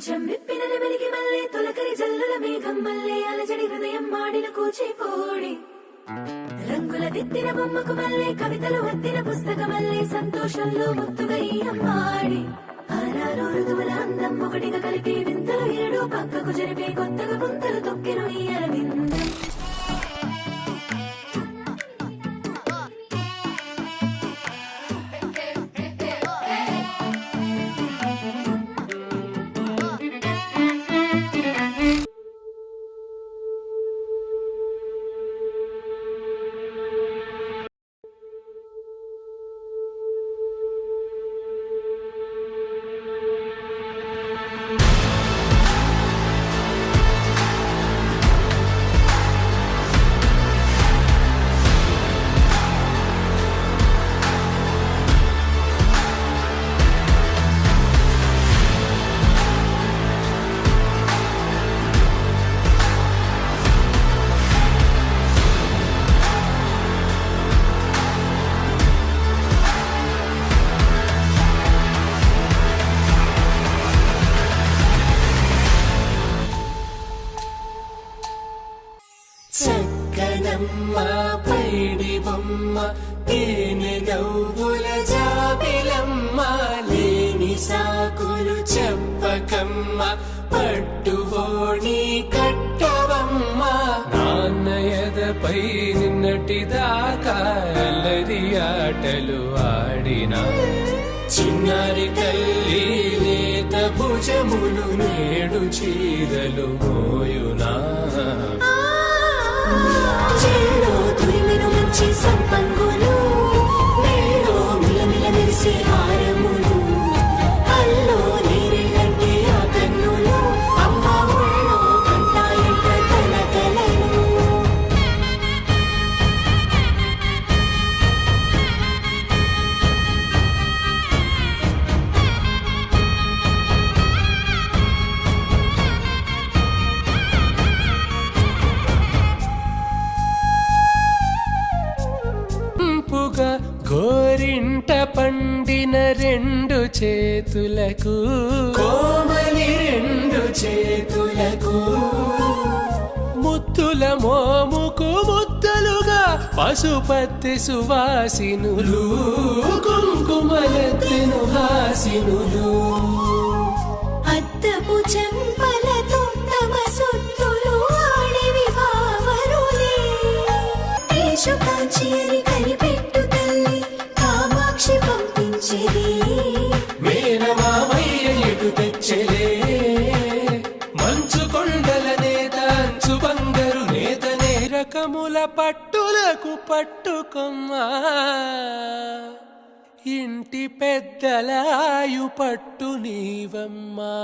కొంచెం విప్పిన వెలిగి మళ్ళీ తొలకరి జల్లుల మేఘం మళ్ళీ అలజడి హృదయం మాడిన కూచిపోడి రంగుల దిద్దిన బొమ్మకు మళ్ళీ కవితలు వద్దిన పుస్తకం మళ్ళీ సంతోషంలో ముత్తుగా ఈ అమ్మాడి. ఆరారు ఋతువుల అందం ఒకటిగా కలిపి వింతలు ఏడు పక్కకు జరిపే కొత్తగా గుంతలు తొక్కిన ఈ అరవిందం చక్కనమ్మ పైడి బొమ్మ తేనె నవ్వుల జాబిలమ్మ లేని సాకులు చెప్పకమ్మ పట్టువోణి కట్టవమ్మ. నాన్నయదపై నిన్నటి దాకా అల్లరి ఆటలు ఆడినా చిన్నారి తల్లి లేత భుజములు నేడు చీరలు మోయునా. పండిన రెండు చేతులకు. కోమలి రెండు చేతులకు. ముత్తుల మోముకు ముద్దలుగా పశుపతి సువాసినులు. కుంకుమలెత్తెను హాసినులు. అద్దపు చెంపలతో తమ సొత్తులు ఆడివి దేశు పట్టులకు పట్టుకొమ్మా. ఇంటి పెద్దలాయు పట్టు నీవమ్మా.